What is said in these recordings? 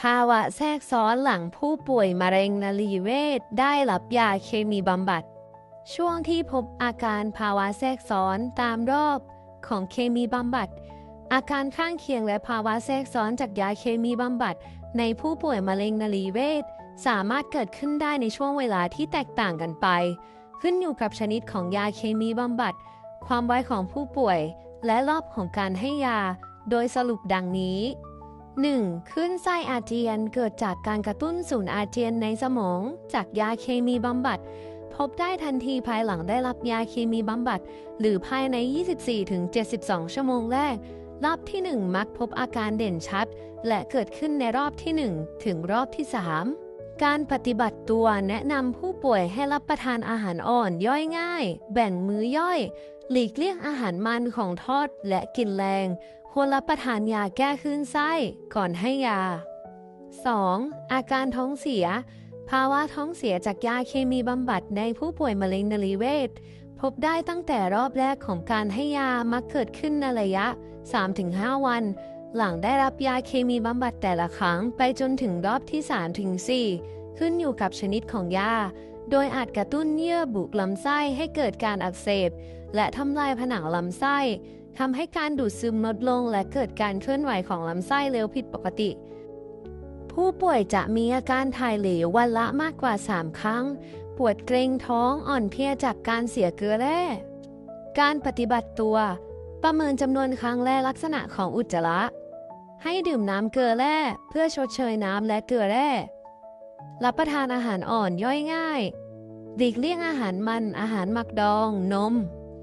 ภาวะแทรกซ้อนหลังผู้ป่วยมะเร็งนรีเวชได้รับยาเคมีบำบัด ช่วงที่พบอาการภาวะแทรกซ้อนตามรอบของเคมีบำบัด อาการข้างเคียงและภาวะแทรกซ้อนจากยาเคมีบำบัด ในผู้ป่วยมะเร็งนรีเวชสามารถเกิดขึ้นได้ในช่วงเวลาที่แตกต่างกันไป ขึ้นอยู่กับชนิดของยาเคมีบำบัด ความไวของผู้ป่วย และรอบของการให้ยา โดยสรุปดังนี้ 1. ขึ้นไส้อาเจียนเกิดจากการกระตุ้นศูนย์อาเจียนในสมอง จากยาเคมีบำบัด พบได้ทันทีภายหลังได้รับยาเคมีบำบัด หรือภายใน 24-72 ชั่วโมงแรก รอบที่ 1 มักพบอาการเด่นชัด และเกิดขึ้นในรอบที่ 1 ถึงรอบที่ 3 การปฏิบัติตัวแนะนำผู้ป่วยให้รับประทานอาหารอ่อนย่อยง่าย แบ่งมื้อย่อย หลีกเลี่ยงอาหารมันของทอดและกินแรง ควรรับประทานยาแก้คลื่นไส้ก่อนให้ยา 2. อาการท้องเสีย ภาวะท้องเสียจากยาเคมีบำบัดในผู้ป่วยมะเร็งนรีเวชพบได้ตั้งแต่รอบแรกของการให้ยามักเกิดขึ้นในระยะ 3-5 วัน หลังได้รับยาเคมีบำบัดแต่ละครั้งไปจนถึงรอบที่ 3-4 ขึ้นอยู่กับชนิดของยา โดยอาจกระตุ้นเยื่อบุลำไส้ให้เกิดการอักเสบ และทำลายผนังลำไส้ทำให้การดูดซึมลดลงและเกิดการเคลื่อนไหวของลำไส้เร็วผิดปกติ ผู้ป่วยจะมีอาการถ่ายเหลววันละมากกว่า 3 ครั้ง ปวดเกรงท้องอ่อนเพลียจากการเสียเกลือแร่การปฏิบัติตัว ประเมินจำนวนครั้งและลักษณะของอุจจาระ ให้ดื่มน้ำเกลือแร่เพื่อชดเชยน้ำและเกลือแร่รับประทานอาหารอ่อนย่อยง่ายหลีกเลี่ยงอาหารมัน อาหารหมักดอง นม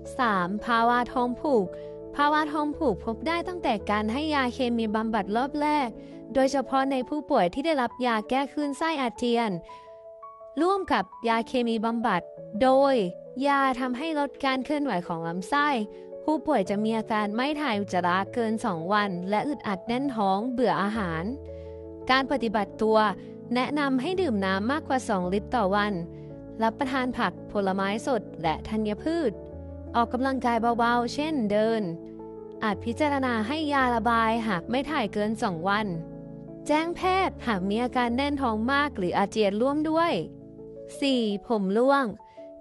3. ภาวะท้องผูก ภาวะท้องผูกพบได้ตั้งแต่การให้ยาเคมีบำบัดรอบแรก โดยเฉพาะในผู้ป่วยที่ได้รับยาแก้คลื่นไส้อาเจียน ร่วมกับยาเคมีบำบัด โดย ยาทำให้ลดการเคลื่อนไหวของลำไส้ ผู้ป่วยจะมีอาการไม่ถ่ายอุจจาระเกิน 2 วัน และอึดอัดแน่นท้องเบื่ออาหาร การปฏิบัติตัว แนะนำให้ดื่มน้ำมากกว่า 2 ลิตรต่อวัน รับประทานผักผลไม้สดและธัญพืช ออกกำลังกายเบาๆ เช่นเดิน อาจพิจารณาให้ยาระบายหากไม่ถ่ายเกิน 2 วัน แจ้งแพทย์หากมีอาการแน่นท้องมากหรืออาเจียนร่วมด้วย 4. ผมร่วง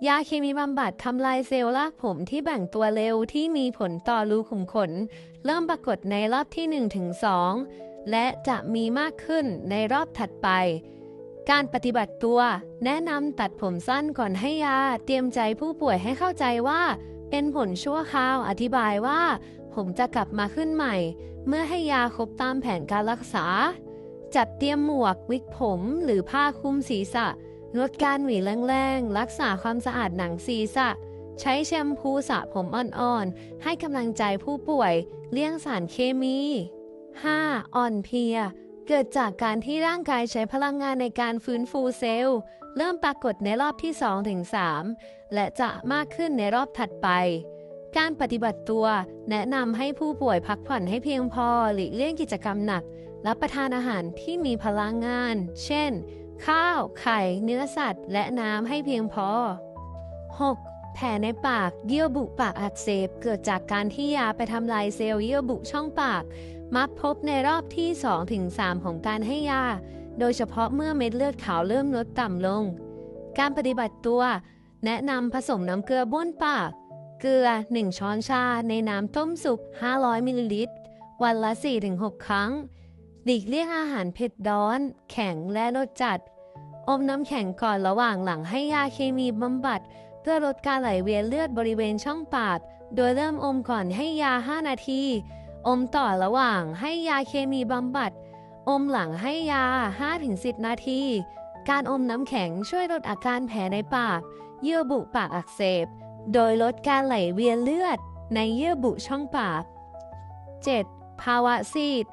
ยาเคมีบำบัดทำลายเซลล์รากผมที่แบ่งตัวเร็วที่มีผลต่อรูขุมขน เริ่มปรากฏในรอบที่ 1-2 และจะมีมากขึ้นในรอบถัดไปการปฏิบัติตัว แนะนำตัดผมสั้นก่อนให้ยา เตรียมใจผู้ป่วยให้เข้าใจว่า เป็นผลชั่วคราวอธิบายว่า ผมจะกลับมาขึ้นใหม่ เมื่อให้ยาครบตามแผนการรักษา จัดเตรียมหมวกวิกผมหรือผ้าคลุมศีรษะลดการหวีแรงๆ รักษาความสะอาดหนังศีรษะ ใช้แชมพูสระผมอ่อนๆ ให้กำลังใจผู้ป่วย เลี่ยงสารเคมี 5. อ่อนเพลีย เกิดจากการที่ร่างกายใช้พลังงานในการฟื้นฟูเซลล์ เริ่มปรากฏในรอบที่ 2-3 และจะมากขึ้นในรอบถัดไป การปฏิบัติตัวแนะนำให้ผู้ป่วยพักผ่อนให้เพียงพอหลีกเลี่ยงกิจกรรมหนัก รับประทานอาหารที่มีพลังงาน เช่น ข้าว ไข่ เนื้อสัตว์ และน้ำให้เพียงพอ 6. แผลในปากเยื่อบุปากอักเสบเกิดจากการที่ยาไปทำลายเซลล์เยื่อบุช่องปาก มักพบในรอบที่ 2-3 ของการให้ยา โดยเฉพาะเมื่อเม็ดเลือดขาวเริ่มลดต่ำลง การปฏิบัติตัว แนะนำผสมน้ำเกลือบ้วนปาก เกลือ 1 ช้อนชาในน้ำต้มสุก 500มิลลิลิตร วันละ 4-6 ครั้ง หลีกเลี่ยงอาหารเผ็ดร้อน แข็งและรสจัด อมน้ำแข็งก่อนระหว่างหลังให้ยาเคมีบำบัด เพื่อลดการไหลเวียนเลือดบริเวณช่องปาก โดยเริ่มอมก่อนให้ยา 5 นาที อมต่อระหว่างให้ยาเคมีบำบัด อมหลังให้ยา 5-10 นาที การอมน้ำแข็งช่วยลดอาการแผลในปาก เยื่อบุปากอักเสบ โดยลดการไหลเวียนเลือด ในเยื่อบุช่องปาก 7. ภาวะซีด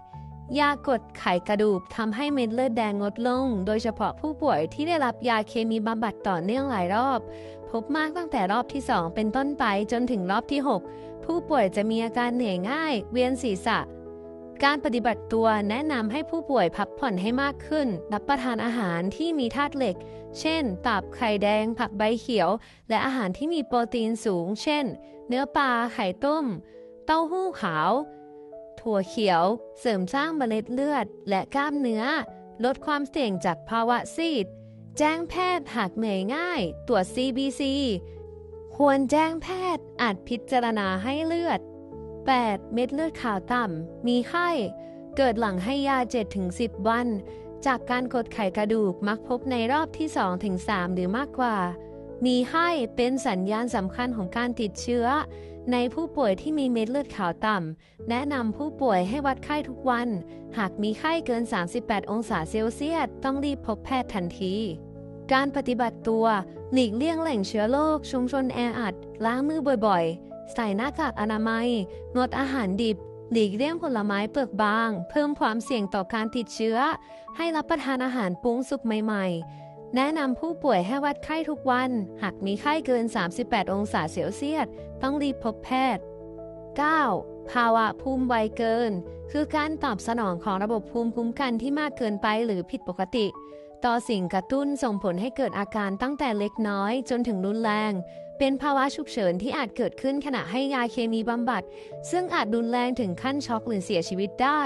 ยากดไขกระดูกทำให้เม็ดเลือดแดงลดลง โดยเฉพาะผู้ป่วยที่ได้รับยาเคมีบำบัดต่อเนื่องหลายรอบ พบมากตั้งแต่รอบที่ 2 เป็นต้นไปจนถึงรอบที่ 6 ผู้ป่วยจะมีอาการเหนื่อยง่าย เวียนศีรษะ การปฏิบัติตัวแนะนำให้ผู้ป่วยพักผ่อนให้มากขึ้น รับประทานอาหารที่มีธาตุเหล็ก เช่น ตับไข่แดง ผักใบเขียว และอาหารที่มีโปรตีนสูง เช่น เนื้อปลา ไข่ต้ม เต้าหู้ขาว ถั่วเขียว เสริมสร้างเมล็ดเลือด และกล้ามเนื้อ ลดความเสี่ยงจากภาวะซีด แจ้งแพทย์หากเหนื่อยง่าย ตรวจ CBC ควรแจ้งแพทย์อาจพิจารณาให้เลือด 8. เม็ดเลือดขาวต่ำ มีไข้ เกิดหลังให้ยา 7-10 วัน จากการกดไขกระดูกมักพบในรอบที่ 2-3 หรือมากกว่า มีไข้เป็นสัญญาณสำคัญของการติดเชื้อ ในผู้ป่วยที่มีเม็ดเลือดขาวต่ำ แนะนำผู้ป่วยให้วัดไข้ทุกวัน หากมีไข้เกิน 38 องศาเซลเซียส ต้องรีบพบแพทย์ทันทีการปฏิบัติตัว หลีกเลี่ยงแหล่งเชื้อโรคชุมชนแออัด ล้างมือบ่อยๆ ใส่หน้ากากอนามัย งดอาหารดิบ หลีกเลี่ยงผลไม้เปลือกบาง เพิ่มความเสี่ยงต่อการติดเชื้อ ให้รับประทานอาหารปรุงสุกใหม่ ๆ แนะนำผู้ป่วยให้วัดไข้ทุกวัน หากมีไข้เกิน 38 องศาเซลเซียส ต้องรีบพบแพทย์ 9. ภาวะภูมิไวเกิน คือการตอบสนองของระบบภูมิคุ้มกันที่มากเกินไปหรือผิดปกติ ต่อสิ่งกระตุ้นส่งผลให้เกิดอาการตั้งแต่เล็กน้อย จนถึงรุนแรง เป็นภาวะฉุกเฉินที่อาจเกิดขึ้นขณะให้ยาเคมีบำบัด ซึ่งอาจรุนแรงถึงขั้นช็อกหรือเสียชีวิตได้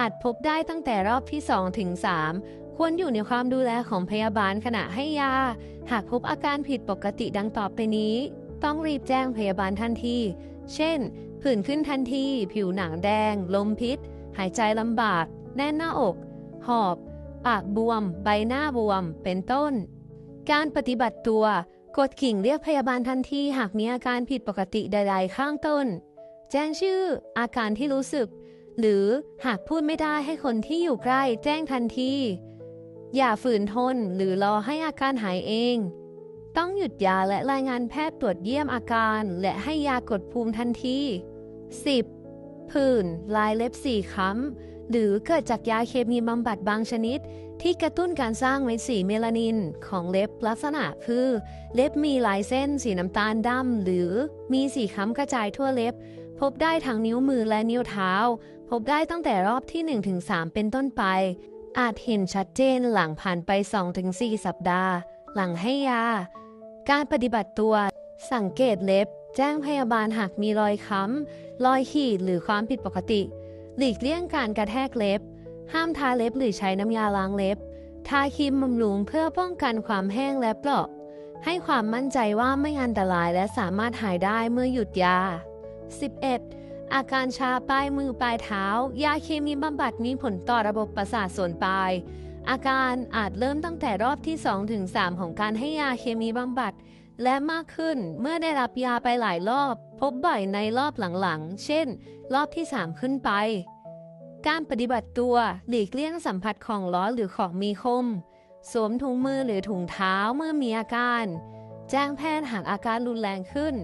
อาจพบได้ตั้งแต่รอบที่ 2 ถึง 3 ควรอยู่ในความดูแลของพยาบาลขณะให้ยา หากพบอาการผิดปกติดังต่อไปนี้ ต้องรีบแจ้งพยาบาลทันที เช่น ผื่นขึ้นทันที ผิวหนังแดง ลมพิษ หายใจลำบาก แน่นหน้าอก หอบ ปากบวม ใบหน้าบวม เป็นต้น การปฏิบัติตัว กดกิ่งเรียกพยาบาลทันทีหากมีอาการผิดปกติใดๆข้างต้น แจ้งชื่อ อาการที่รู้สึก หรือหากพูดไม่ได้ให้คนที่อยู่ใกล้แจ้งทันที อย่าฝืนทนหรือรอให้อาการหายเอง ต้องหยุดยาและรายงานแพทย์ตรวจเยี่ยมอาการ และให้ยากดภูมิทันที 10. ผื่นลายเล็บสีค้ำ หรือเกิดจากยาเคมีบำบัดบางชนิด ที่กระตุ้นการสร้างเม็ดสีเมลานินของเล็บลักษณะคือเล็บมีลายเส้นสีน้ำตาลดำหรือมีสีค้ำกระจายทั่วเล็บ พบได้ทั้งนิ้วมือและนิ้วเท้า พบได้ตั้งแต่รอบที่ 1-3 เป็นต้นไป อาจเห็นชัดเจนหลังผ่านไป 2-4 สัปดาห์ หลังให้ยา การปฏิบัติตัว สังเกตเล็บ แจ้งพยาบาลหากมีรอยค้ำรอยขีดหรือความผิดปกติ หลีกเลี่ยงการกระแทกเล็บ ห้ามทาเล็บหรือใช้น้ำยาล้างเล็บ ทาครีมบำรุงเพื่อป้องกันความแห้งและเปราะ ให้ความมั่นใจว่าไม่อันตรายและสามารถหายได้เมื่อหยุดยา 11. อาการชาปลายมือปลายเท้า ยาเคมีบำบัดมีผลต่อระบบประสาทส่วนปลาย อาการอาจเริ่มตั้งแต่รอบที่ 2-3 ของการให้ยาเคมีบำบัด และมากขึ้นเมื่อได้รับยาไปหลายรอบ พบบ่อยในรอบหลังๆ เช่น รอบที่ 3 ขึ้นไป การปฏิบัติตัวหลีกเลี่ยงสัมผัสของร้อนหรือของมีคม สวมถุงมือหรือถุงเท้าเมื่อมีอาการ แจ้งแพทย์หากอาการรุนแรงขึ้น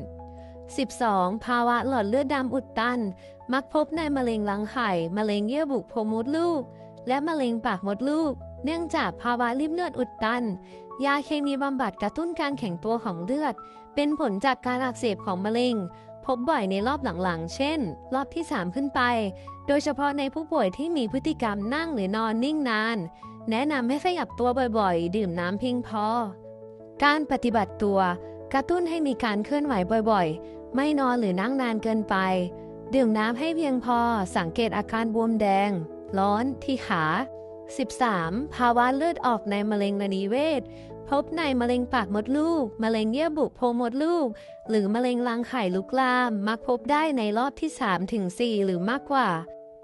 12. ภาวะหลอดเลือดดำอุดตัน มักพบในมะเร็งรังไข่ มะเร็งเยื่อบุโพรงมดลูก และมะเร็งปากมดลูก เนื่องจากภาวะริมเลือดอุดตัน ยาเคมีบำบัดกระตุ้นการแข็งตัวของเลือด เป็นผลจากการอักเสบของมะเร็ง พบบ่อยในรอบหลังๆ เช่น รอบที่ 3 ขึ้นไป โดยเฉพาะในผู้ป่วยที่มีพฤติกรรมนั่งหรือนอนนิ่งนาน แนะนำให้ขยับตัวบ่อยๆ ดื่มน้ำเพียงพอ การปฏิบัติตัว กระตุ้นให้มีการเคลื่อนไหวบ่อยๆ ไม่นอนหรือนั่งนานเกินไป ดื่มน้ำให้เพียงพอ สังเกตอาการบวมแดง ร้อนที่ขา 13. ภาวะเลือดออกในมะเร็งระนิเวศพบในมะเร็งปากมดลูก มะเร็งเยื่อบุโพรงมดลูก หรือมะเร็งรังไข่ลุกลาม มักพบได้ในรอบที่ 3 ถึง 4 หรือมากกว่า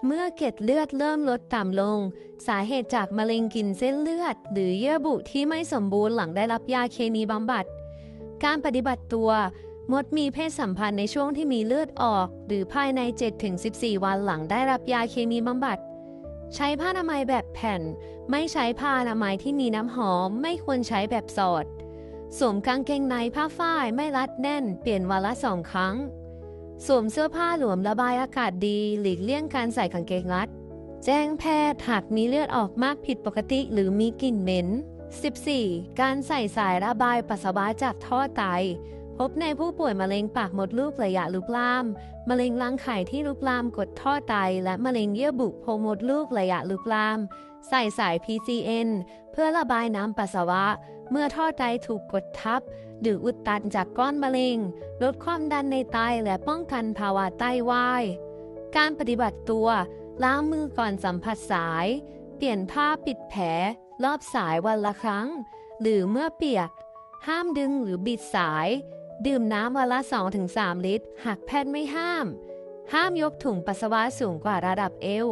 เมื่อเกล็ดเลือดเริ่มลดต่ำลง สาเหตุจากมะเร็งกินเส้นเลือด หรือเยื่อบุที่ไม่สมบูรณ์หลังได้รับยาเคมีบำบัด การปฏิบัติตัว มดมีเพศสัมพันธ์ในช่วงที่มีเลือดออก หรือภายใน 7-14 วันหลังได้รับยาเคมีบำบัด ใช้ผ้าอนามัยแบบแผ่น ไม่ใช้ผ้าอนามัยที่มีน้ำหอม ไม่ควรใช้แบบสอด สวมกางเกงในผ้าฝ้ายไม่รัดแน่น เปลี่ยนวันละสองครั้ง สวมเสื้อผ้าหลวมระบายอากาศดี หลีกเลี่ยงการใส่กางเกงรัด แจ้งแพทย์หากมีเลือดออกมากผิดปกติหรือมีกลิ่นเหม็น 14. การใส่สายระบายปัสสาวะจากท่อไต พบในผู้ป่วยมะเร็งปากมดลูกระยะลุกลาม มะเร็งรังไข่ที่ลุกลามกดท่อไต และมะเร็งเยื่อบุโพรงมดลูกระยะลุกลาม ใส่สาย PCN เพื่อระบายน้ำปัสสาวะ เมื่อท่อไตถูกกดทับ หรืออุดตันจากก้อนมะเร็ง ลดความดันในไตและป้องกันภาวะไตวาย การปฏิบัติตัว ล้างมือก่อนสัมผัสสาย เปลี่ยนผ้าปิดแผล รอบสายวันละครั้ง หรือเมื่อเปียก ห้ามดึงหรือบิดสาย ดื่มน้ำวันละ 2-3 ลิตร หากแพทย์ไม่ห้าม ห้ามยกถุงปัสสาวะสูงกว่าระดับเอว